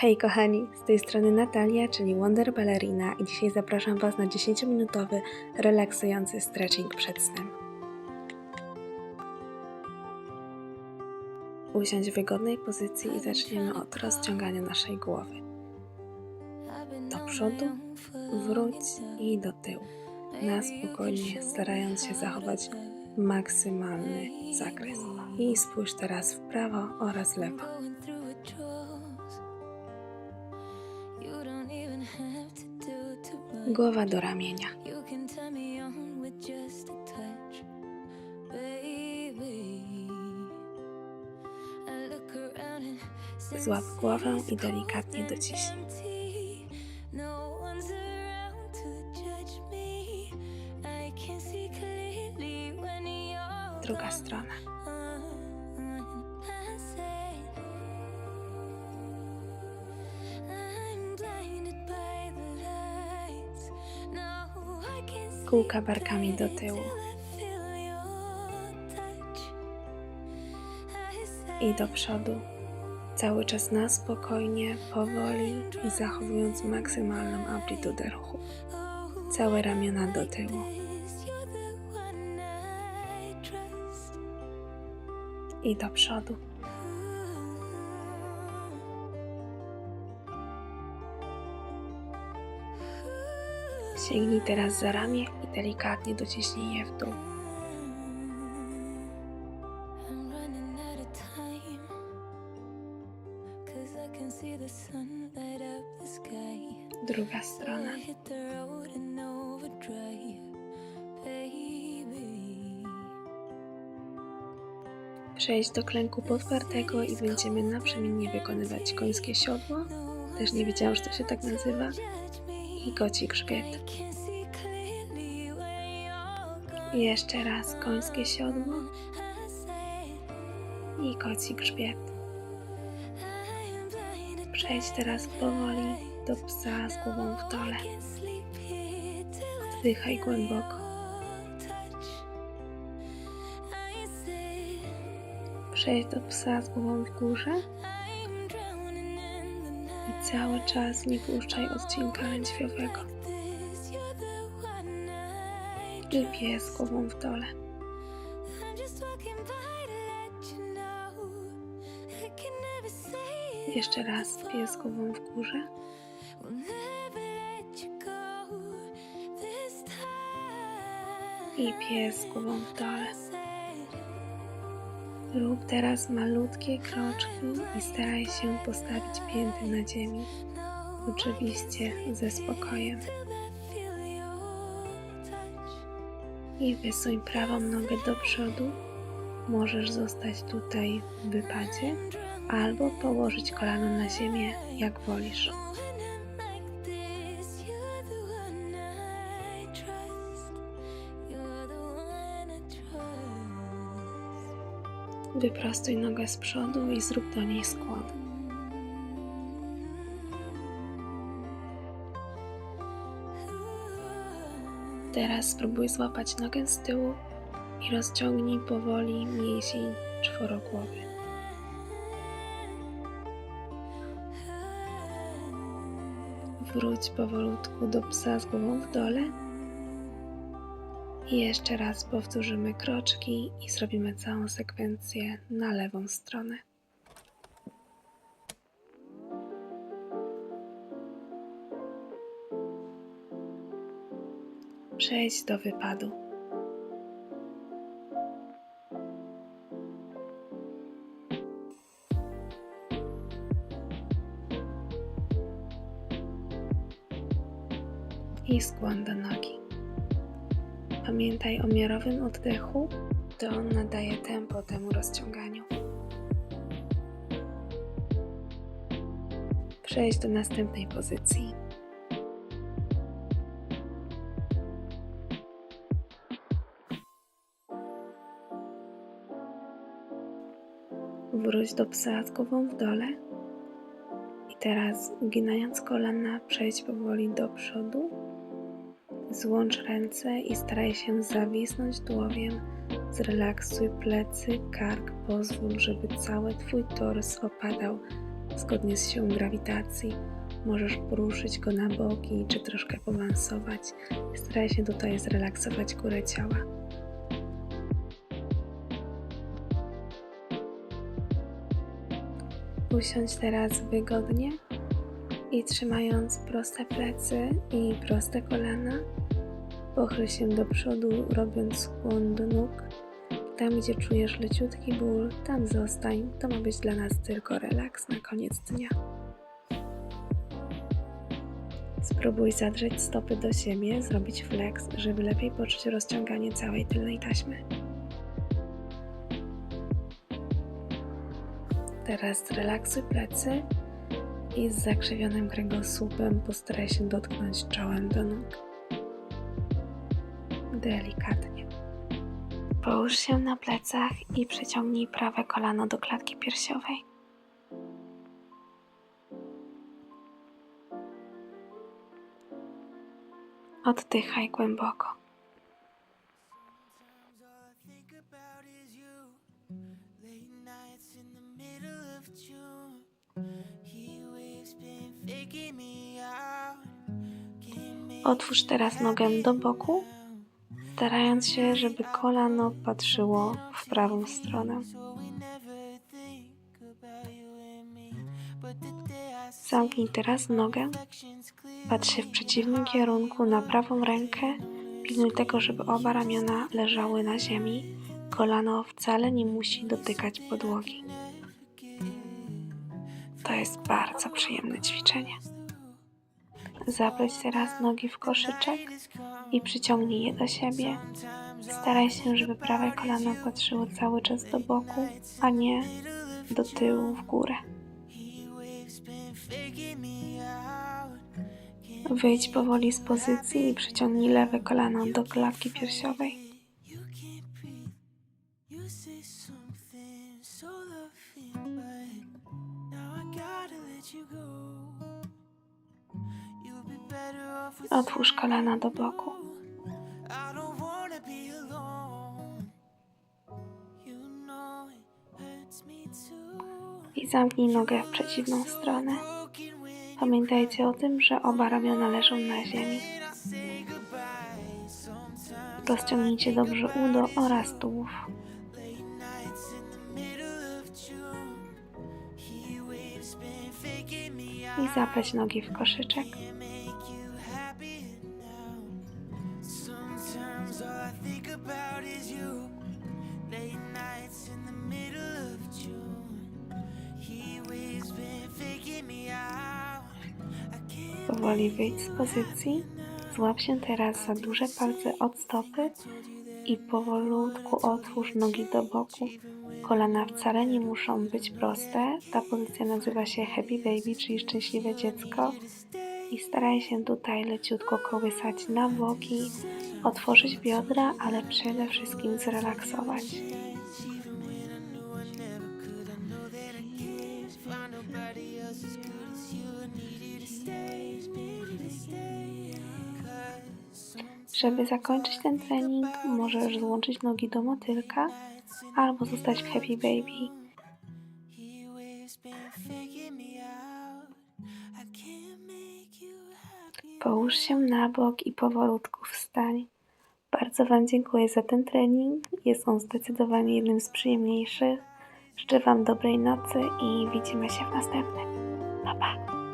Hej kochani, z tej strony Natalia, czyli Wonder Ballerina i dzisiaj zapraszam Was na 10-minutowy, relaksujący stretching przed snem. Usiądź w wygodnej pozycji i zaczniemy od rozciągania naszej głowy. Do przodu, wróć i do tyłu. Na spokojnie, starając się zachować maksymalny zakres. I spójrz teraz w prawo oraz lewo. Around and sense Złap głowę i delikatnie dociśnij. No Kółka barkami do tyłu I do przodu. Cały czas na spokojnie, powoli i zachowując maksymalną amplitudę ruchu. Całe ramiona do tyłu I do przodu. Sięgnij teraz za ramię delikatnie dociśnij je w dół. Druga strona. Przejdź do klęku podpartego i będziemy naprzemiennie wykonywać końskie siodło. No Też nie wiedziałam, że to się tak nazywa. I koci grzbiet. Jeszcze raz końskie siodło I koci grzbiet. Przejdź teraz powoli do psa z głową w dole. Wdychaj głęboko. Przejdź do psa z głową w górze i cały czas nie puszczaj odcinka lędźwiowego. I pies głową w dole. Jeszcze raz pies głową w górze i pies głową w dole. Rób teraz malutkie kroczki i staraj się postawić pięty na ziemi. Oczywiście ze spokojem. I wysuń prawą nogę do przodu. Możesz zostać tutaj w wypadzie albo położyć kolano na ziemię, jak wolisz. Wyprostuj nogę z przodu i zrób do niej skłon. Teraz spróbuj złapać nogę z tyłu i rozciągnij powoli mięsień czworogłowy. Wróć powolutku do psa z głową w dole. I jeszcze raz powtórzymy kroczki i zrobimy całą sekwencję na lewą stronę. Przejdź do wypadu. I skłon do nogi. Pamiętaj o miarowym oddechu, to on nadaje tempo temu rozciąganiu. Przejdź do następnej pozycji. Wróć do głową w dole. I teraz, uginając kolana, przejdź powoli do przodu. Złącz ręce i staraj się zawisnąć tułowiem. Zrelaksuj plecy, kark, pozwól, żeby cały Twój tors opadał zgodnie z siłą grawitacji. Możesz poruszyć go na boki czy troszkę powansować. Staraj się tutaj zrelaksować górę ciała. Usiądź teraz wygodnie i trzymając proste plecy i proste kolana, pochyl się do przodu, robiąc skłon do nóg. Tam, gdzie czujesz leciutki ból, tam zostań. To ma być dla nas tylko relaks na koniec dnia. Spróbuj zadrzeć stopy do siebie, zrobić flex, żeby lepiej poczuć rozciąganie całej tylnej taśmy. Teraz zrelaksuj plecy i z zakrzywionym kręgosłupem postaraj się dotknąć czołem do nóg. Delikatnie. Połóż się na plecach i przeciągnij prawe kolano do klatki piersiowej. Oddychaj głęboko. Otwórz teraz nogę do boku, starając się, żeby kolano patrzyło w prawą stronę. Zamknij teraz nogę, patrz się w przeciwnym kierunku na prawą rękę. Pilnuj tego, żeby oba ramiona leżały na ziemi. Kolano wcale nie musi dotykać podłogi. To jest bardzo przyjemne ćwiczenie. Zapleć teraz nogi w koszyczek i przyciągnij je do siebie. Staraj się, żeby prawe kolano patrzyło cały czas do boku, a nie do tyłu w górę. Wyjdź powoli z pozycji i przyciągnij lewe kolano do klatki piersiowej. You can't Otwórz kolana do boku. I zamknij nogę w przeciwną stronę. Pamiętajcie o tym, że oba ramiona leżą na ziemi. Rozciągnijcie dobrze udo oraz tułów. I zapleć nogi w koszyczek. I think about is you. Late nights in the middle of June. Waves been faking me out. I can't Powoli wyjdź z pozycji. Złap się teraz za duże palce od stopy i powolutku otwórz nogi do boku. Kolana wcale nie muszą być proste. Ta pozycja nazywa się Happy Baby, czyli szczęśliwe dziecko. I staraj się tutaj leciutko kołysać na boki, otworzyć biodra, ale przede wszystkim zrelaksować. Żeby zakończyć ten trening, możesz złączyć nogi do motylka albo zostać w Happy Baby. Połóż się na bok i powolutku wstań. Bardzo Wam dziękuję za ten trening. Jest on zdecydowanie jednym z przyjemniejszych. Życzę Wam dobrej nocy i widzimy się w następnym. Pa, pa.